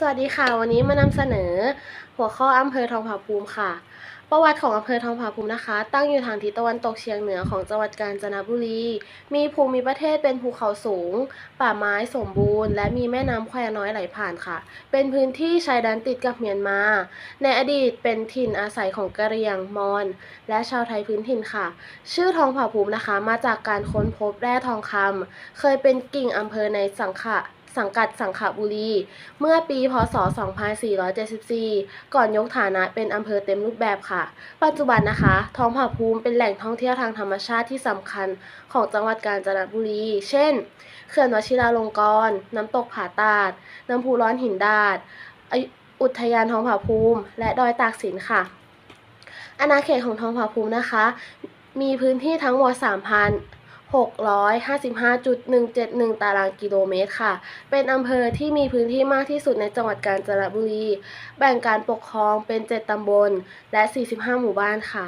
สวัสดีค่ะ วันนี้มานำเสนอ หัวข้ออำเภอทองผาภูมิค่ะ ประวัติของอำเภอทองผาภูมินะคะ ตั้งอยู่ทางทิศตะวันตกเฉียงเหนือของจังหวัดกาญจนบุรี มีภูมิประเทศเป็นภูเขาสูง ป่าไม้สมบูรณ์ และมีแม่น้ำแควน้อยไหลผ่านค่ะ เป็นพื้นที่ชายแดนติดกับเมียนมา ในอดีตเป็นถิ่นอาศัยของกะเหรี่ยงมอญและชาวไทยพื้นถิ่นค่ะ ชื่อทองผาภูมินะคะ มาจากการค้นพบแร่ทองคำเคยเป็นกิ่งอำเภอในสังขะ สังกัดสังขบุรี เมื่อปี พศ 2474 ก่อนยกฐานะเป็นอำเภอเต็มรูปแบบค่ะ ปัจจุบันนะคะ ท้องผาภูมิเป็นแหล่งท่องเที่ยวทางธรรมชาติที่สำคัญของจังหวัดกาญจนบุรี เช่น เขื่อนวชิราลงกรณ์ น้ำตกผาตาด น้ำพุร้อนหินดาด อุทยานท้องผาภูมิ และดอยตากสินค่ะ อาณาเขตของท้องผาภูมินะคะ มีพื้นที่ทั้งหมด3,000 655.171 ตารางกิโลเมตรค่ะ เป็นอำเภอที่มีพื้นที่มากที่สุดในจังหวัดกาญจนบุรี แบ่งการปกครองเป็น 7 ตำบล และ 45 หมู่บ้านค่ะ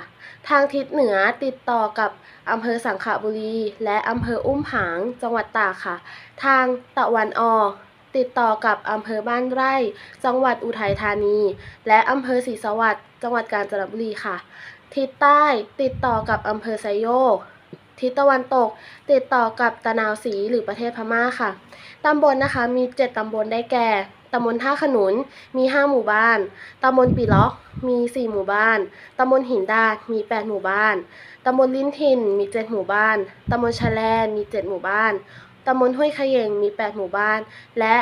ทางทิศเหนือติดต่อกับอำเภอสังขบุรี และอำเภออุ้มผาง จังหวัดตากค่ะ ทางตะวันออกติดต่อกับอำเภอบ้านไร่ จังหวัดอุทัยธานี และอำเภอศรีสวัสดิ์ จังหวัดกาญจนบุรีค่ะ ทิศใต้ติดต่อกับอำเภอไซโยก ทิศตะวันตก ติดต่อกับตะนาวศรีหรือประเทศพม่าค่ะ ตำบลนะคะมี 7 ตำบลได้แก่ตำบลท่าขนุนมี 5 หมู่บ้าน ตำบลปีล็อกมี 4 หมู่บ้าน ตำบลหินดาดมี 8 หมู่บ้าน ตำบลลิ้นถิ่นมี 7 หมู่บ้าน ตำบลชะแลมี 7 หมู่บ้าน ตำบลห้วยขะเยงมี 8 หมู่บ้าน และ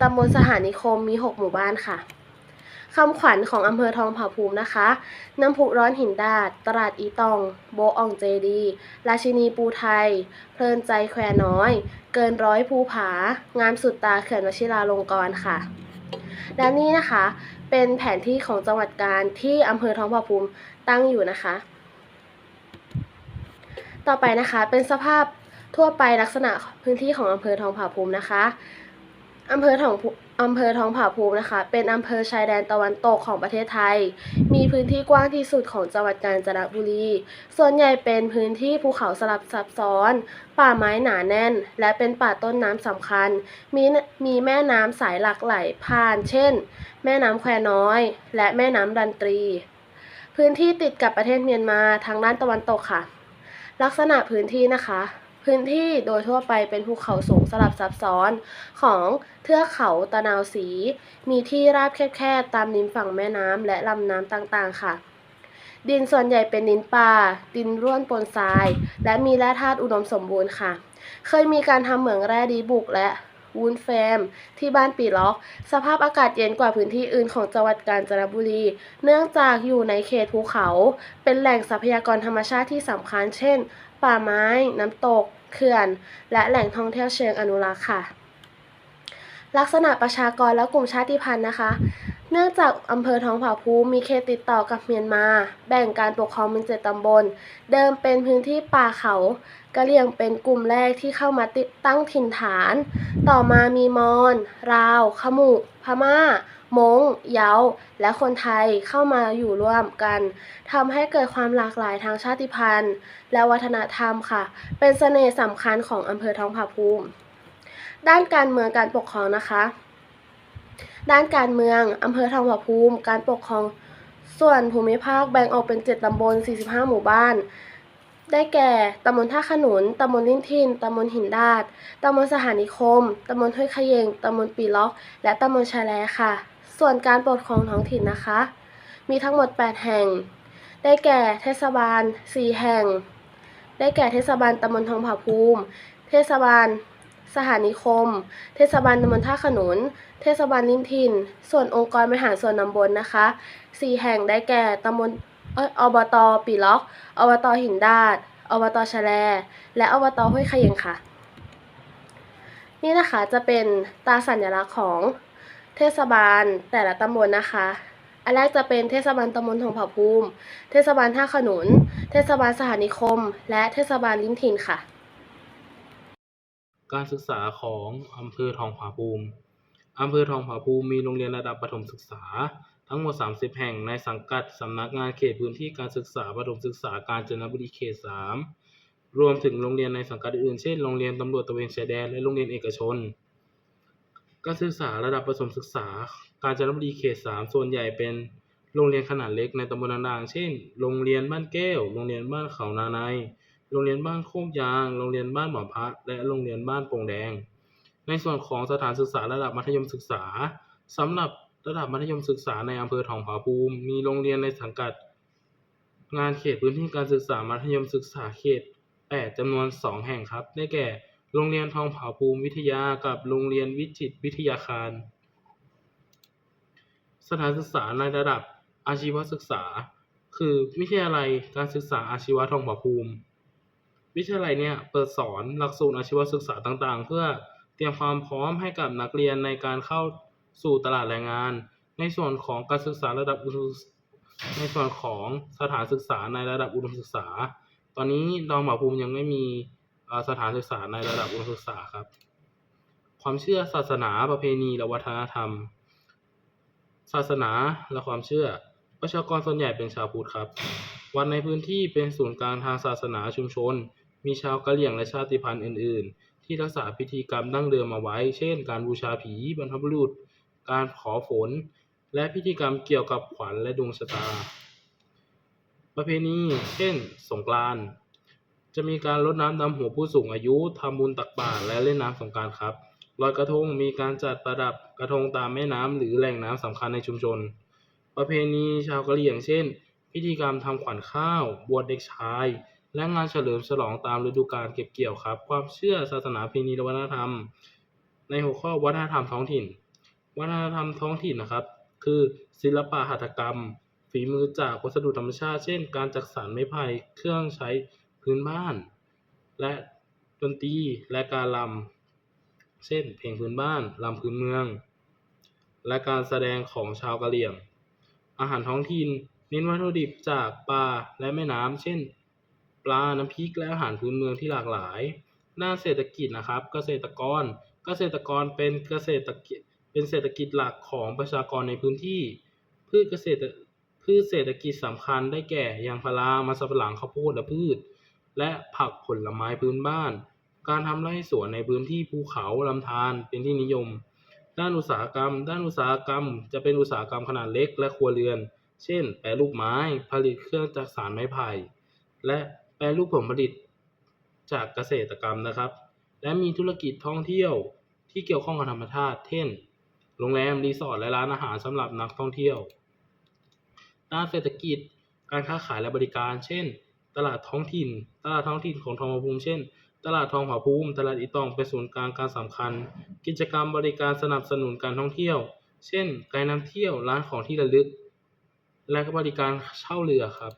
ตำบลสหานิคมมี 6 หมู่บ้านค่ะ คำขวัญของอำเภอทองผาภูมินะคะ น้ำพุร้อนหินดาด ตลาดอีตอง โบอ่องเจดี ราชินีปูไทย เพลินใจแควน้อย เกินร้อยภูผา งามสุดตาเขื่อนวชิราลงกรณ์ค่ะ และนี่นะคะ เป็นแผนที่ของจังหวัดกาญที่อำเภอทองผาภูมิตั้งอยู่นะคะ ต่อไปนะคะเป็นสภาพทั่วไปลักษณะพื้นที่ของอำเภอทองผาภูมินะคะอำเภอทองภู อำเภอทองผาภูมินะคะ เป็นอำเภอชายแดนตะวันตกของประเทศไทย มีพื้นที่กว้างที่สุดของจังหวัดกาญจนบุรี ส่วนใหญ่เป็นพื้นที่ภูเขาสลับซับซ้อน ป่าไม้หนาแน่น และเป็นป่าต้นน้ำสำคัญ มีมีแม่น้ำสายหลักไหลผ่าน เช่น แม่น้ำแควน้อย และแม่น้ำดันตรี พื้นที่ติดกับประเทศเมียนมาทางด้านตะวันตกค่ะ ลักษณะพื้นที่นะคะ พื้นที่โดยทั่วไปเป็นภูเขาสูงสลับซับซ้อนของเทือกเขาตะนาวศรีมีที่ราบแคบๆตามริมฝั่งแม่น้ำและลำน้ำต่างๆ ค่ะ ดินส่วนใหญ่เป็นดินป่า ดินร่วนปนทราย และมีแร่ธาตุอุดมสมบูรณ์ค่ะ เคยมีการทำเหมืองแร่ดีบุกและวูนเฟมที่บ้านปีล็อก สภาพอากาศเย็นกว่าพื้นที่อื่นของจังหวัดกาญจนบุรี เนื่องจากอยู่ในเขตภูเขา เป็นแหล่งทรัพยากรธรรมชาติที่สำคัญ เช่น ป่าไม้ น้ำตก เขื่อน และแหล่งท่องเที่ยวเชิงอนุรักษ์ค่ะ ลักษณะประชากรและกลุ่มชาติพันธุ์นะคะ เนื่องจากอำเภอทองผาภูมิมีเขตติดต่อกับเมียนมา แบ่งการปกครองเป็นเจ็ดตำบล เดิมเป็นพื้นที่ป่าเขากะเหรี่ยงเป็นกลุ่มแรกที่เข้ามาติดตั้งถิ่นฐาน ต่อมามีมอญ ราว ขมุ พม่า มงเยาและคนไทยเข้ามาอยู่ร่วมกันทำให้เกิดความหลากหลายทางชาติพันธุ์ และวัฒนธรรมค่ะ เป็นเสน่ห์สำคัญของอำเภอทองผาภูมิ ด้านการเมืองการปกครองนะคะ ด้านการเมืองอำเภอทองผาภูมิ การปกครองส่วนภูมิภาคแบ่งออกเป็น 7 ตำบล 45 หมู่บ้าน ได้แก่ ตำบลท่าขนุน ตำบลลิ้นทิน ตำบลหินดาด ตำบลสหานิคม ตำบลห้วยขยง ตำบลปีล็อก และตำบลชะแลค่ะ ส่วนการปกครองท้องถิ่นนะคะ มีทั้งหมด 8 แห่ง ได้แก่เทศบาล 4 แห่ง ได้แก่เทศบาลตำบลทองผาภูมิ เทศบาลสหานิคม เทศบาลตำบลท่าขนุน เทศบาลลิ้นถิ่นส่วนองค์กรบริหารส่วนตำบลนะคะ4แห่งได้แก่ตำบลเอ้ยอบตปีล็อก อบตหินดาด อบตชะแล และอบตห้วยขยงค่ะ นี่นะคะจะเป็นตาสัญลักษณ์ของ เทศบาลแต่ละตำบลนะคะ อันแรกจะเป็นเทศบาลตำบลทองผาภูมิ เทศบาลท่าขนุน เทศบาลสหานิคม และเทศบาลลิ้นถิ่นค่ะ การศึกษาของอำเภอทองผาภูมิอำเภอทองผาภูมิมีโรงเรียนระดับประถมศึกษา ทั้งหมด 30 แห่งในสังกัดสำนักงานเขตพื้นที่การศึกษาประถมศึกษากาญจนบุรีเขต 3 รวมถึงโรงเรียนในสังกัดอื่น เช่น โรงเรียนตำรวจตะเวนชายแดนและโรงเรียนเอกชน การศึกษาระดับประถมศึกษา กาญจนบุรีเขต3ส่วนใหญ่เป็นโรงเรียนขนาดเล็กในตำบลต่างๆ เช่น โรงเรียนบ้านแก้ว โรงเรียนบ้านเขานาใน โรงเรียนบ้านโคกยาง โรงเรียนบ้านหมอพระ และโรงเรียนบ้านโป่งแดง ในส่วนของสถานศึกษาระดับมัธยมศึกษาสำหรับระดับมัธยมศึกษาในอำเภอทองผาภูมิ มีโรงเรียนในสังกัด งานเขตพื้นที่การศึกษามัธยมศึกษาเขต 8จำนวน 2 แห่งครับ ได้แก่ โรงเรียนทองผาภูมิวิทยากับโรงเรียนวิจิตรวิทยาคาร สถานศึกษาในระดับอาชีวศึกษา คือวิทยาลัยการศึกษาอาชีวะทองผาภูมิ วิทยาลัยเนี่ยเปิดสอนหลักสูตรอาชีวศึกษาต่างๆ เพื่อเตรียมความพร้อมให้กับนักเรียนในการเข้าสู่ตลาดแรงงาน ในส่วนของการศึกษาระดับอุดมในส่วนของสถานศึกษาในระดับอุดมศึกษา ตอนนี้ดองหมาภูมิยังไม่มี สถานศึกษาในระดับอุดมศึกษาครับ ความเชื่อศาสนาประเพณีและวัฒนธรรม ศาสนาและความเชื่อ ประชากรส่วนใหญ่เป็นชาวพุทธครับ วัดในพื้นที่เป็นศูนย์กลางทางศาสนาชุมชน มีชาวกะเหรี่ยงและชาติพันธุ์อื่น ๆ ที่รักษาพิธีกรรมดั้งเดิมมาไว้ เช่น การบูชาผีบรรพบุรุษ การขอฝน และพิธีกรรมเกี่ยวกับขวัญและดวงชะตา ประเพณี เช่น สงกรานต์ จะมีการรดน้ำดำหัวผู้สูงอายุทำบุญตักบาตรและเล่นน้ำสงกานต์ครับลอยกระทงมีการจัดประดับกระทงตามแม่น้ำหรือแหล่งน้ำสำคัญในชุมชน ประเพณีชาวกะเหรี่ยงเช่น พิธีกรรมทำขวัญข้าว บวชเด็กชาย และงานเฉลิมฉลองตามฤดูกาลเก็บเกี่ยวครับ ความเชื่อศาสนาประเพณีและวัฒนธรรม ในหัวข้อวัฒนธรรมท้องถิ่น วัฒนธรรมท้องถิ่นนะครับ คือศิลปะหัตถกรรม ฝีมือจากวัสดุธรรมชาติ เช่น การจักสานไม้ไผ่เครื่องใช้ พื้นบ้าน และดนตรีและการลำเช่น เพลงพื้นบ้านลำพื้นเมือง และการแสดงของชาวกะเหรี่ยง อาหารท้องถิ่นเน้นวัตถุดิบจากปลาและแม่น้ำเช่น ปลาน้ำพริกและอาหารพื้นเมืองที่หลากหลายด้านเศรษฐกิจนะครับ เกษตรกร เกษตรกรเป็นเกษตรกิจเป็นเศรษฐกิจหลักของประชากรในพื้นที่ พืชเกษตรพืชเศรษฐกิจสำคัญได้แก่ยางพารามันสำปะหลังข้าวโพดและพืช และผักผลไม้พื้นบ้าน การทำไร่สวนในพื้นที่ภูเขาลำธารเป็นที่นิยม ด้านอุตสาหกรรม ด้านอุตสาหกรรม จะเป็นอุตสาหกรรมขนาดเล็กและครัวเรือน เช่น แปรรูปไม้ ผลิตเครื่องจักสานไม้ไผ่ และแปรรูปผลผลิตจากเกษตรกรรมนะครับ และมีธุรกิจท่องเที่ยวที่เกี่ยวข้องกับธรรมชาติ เช่น โรงแรม รีสอร์ท และร้านอาหารสำหรับนักท่องเที่ยว ด้านเศรษฐกิจ การค้าขายและบริการ เช่น ตลาดท้องถิ่น ตลาดท้องถิ่นของทองผาภูมิเช่น ตลาดทองผาภูมิ ตลาดอีตองเป็นศูนย์กลางการสำคัญ กิจกรรมบริการสนับสนุนการท่องเที่ยว เช่นไกด์นำเที่ยวร้านของที่ระลึก และก็บริการเช่าเรือครับ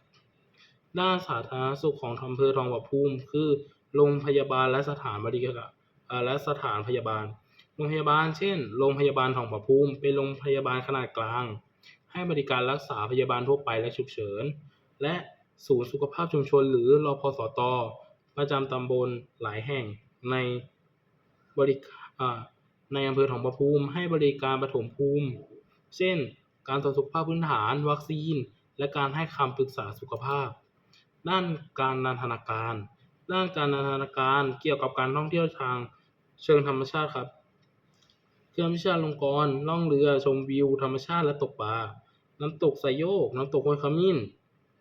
ด้านสาธารณสุขของอำเภอทองผาภูมิ คือโรงพยาบาลและสถานบริการและสถานพยาบาล โรงพยาบาล เช่น โรงพยาบาลทองผาภูมิ เป็นโรงพยาบาลขนาดกลาง ให้บริการรักษาพยาบาลทั่วไปและฉุกเฉิน และ ศูนย์สุขภาพชุมชนหรือรอพสตประจำตำบลหลายแห่งในบริในอำเภอทองผาภูมิให้บริการปฐมภูมิ เช่น การตรวจสุขภาพพื้นฐาน วัคซีน และการให้คำปรึกษาสุขภาพ ด้านการนันทนาการ ด้านการนันทนาการเกี่ยวกับการท่องเที่ยวทางเชิงธรรมชาติครับเขื่อนวิชาลงกรณ์ล่องเรือชมวิวธรรมชาติและตกปลา น้ำตกไซโยก น้ำตกห้วยขมิ้น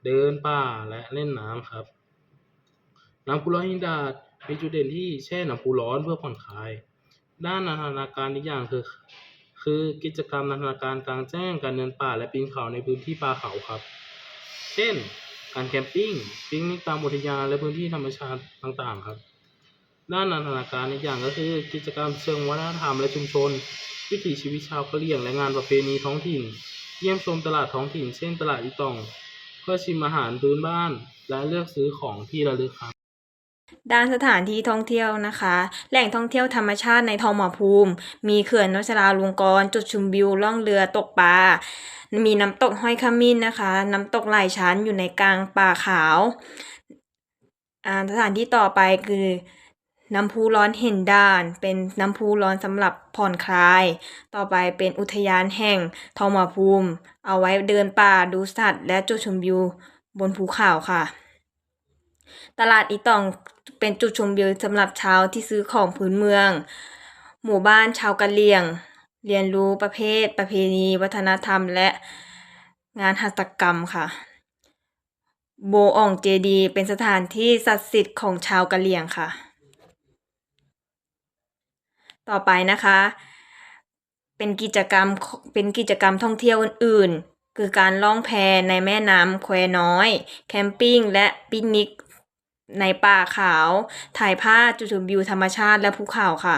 เดินป่าและเล่นน้ำครับ น้ำพุร้อนหินดาดมีจุดเด่นที่แช่น้ำพุร้อนเพื่อผ่อนคลาย ด้านนันทนาการอีกอย่างคือคือกิจกรรมนันทนาการกลางแจ้งการเดินป่าและปีนเขาในพื้นที่ป่าเขาครับ เช่น การแคมปิ้งปิกนิกตามอุทยานและพื้นที่ธรรมชาติต่างๆครับ ด้านนันทนาการอีกอย่างก็คือ กิจกรรมเชิงวัฒนธรรมและชุมชนวิถีชีวิตชาวกะเหรี่ยงและงานประเพณีท้องถิ่น เยี่ยมชมตลาดท้องถิ่น เช่น ตลาดอีตอง เพื่อชิมอาหารพื้นบ้าน และเลือกซื้อของที่ระลึกครับด้านสถานที่ท่องเที่ยวนะคะ แหล่งท่องเที่ยวธรรมชาติในทองหมอภูมิ มีเขื่อนวัชราลุงกร จุดชมวิวล่องเรือตกปลา มีน้ำตกห้อยขมิ้นนะคะ น้ำตกหลายชั้นอยู่ในกลางป่าขาว สถานที่ต่อไปคือ น้ำพุร้อนเห็นด่าน เป็นน้ำพุร้อนสำหรับผ่อนคลาย ต่อไปเป็นอุทยานแห่งทองหมอภูมิ เอาไว้เดินป่าดูสัตว์ และจุดชมวิวบนภูเขาค่ะ ตลาดอีตองเป็นจุดชมวิวสำหรับชาวที่ซื้อของพื้นเมือง หมู่บ้านชาวกะเหรี่ยง เรียนรู้ประเภท ประเพณี วัฒนธรรม และงานหัตถกรรมค่ะ โบอ่องเจดี เป็นสถานที่ศักดิ์สิทธิ์ของชาวกะเหรี่ยงค่ะ ต่อไปนะคะ เป็นกิจกรรมเป็นกิจกรรมท่องเที่ยวอื่นๆ คือการล่องแพในแม่น้ำแควน้อย แคมปิ้งและปิกนิกในป่าขาว ถ่ายภาพจุดชมวิวธรรมชาติและภูเขาค่ะ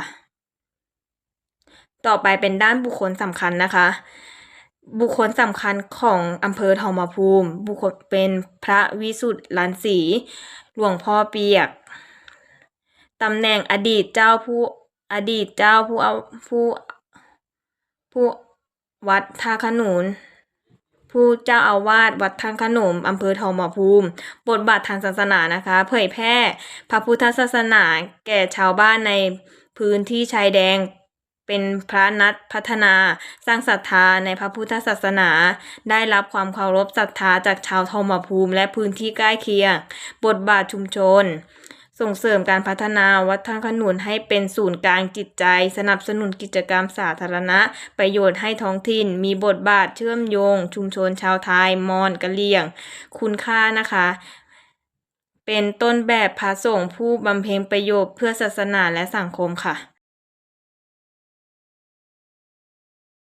ต่อไปเป็นด้านบุคคลสำคัญนะคะ บุคคลสำคัญของอำเภอทองผาภูมิ บุคคลเป็นพระวิสุทธิ์ลันสี หลวงพ่อเปียกตำแหน่งอดีตเจ้าผู้ อดีตเจ้าผู้เอาผู้ผู้วัดท่าขนุนผู้เจ้าอาวาสวัดท่าขนมอำเภอทองผาภูมิ บทบาททางศาสนานะคะ เผยแพร่พระพุทธศาสนาแก่ชาวบ้านในพื้นที่ชายแดนเป็นพระนัดพัฒนาสร้างศรัทธาในพระพุทธศาสนา ได้รับความเคารพศรัทธาจากชาวทองผาภูมิ และพื้นที่ใกล้เคียง บทบาทชุมชน ส่งเสริมการพัฒนาวัดท่าขนุนให้เป็นศูนย์กลางจิตใจ สนับสนุนกิจกรรมสาธารณะ ประโยชน์ให้ท้องถิ่น มีบทบาทเชื่อมโยง ชุมชนชาวไทย มอญกะเหรี่ยง คุณค่านะคะ เป็นต้นแบบพระสงฆ์ผู้บำเพ็ญประโยชน์เพื่อศาสนาและสังคมค่ะ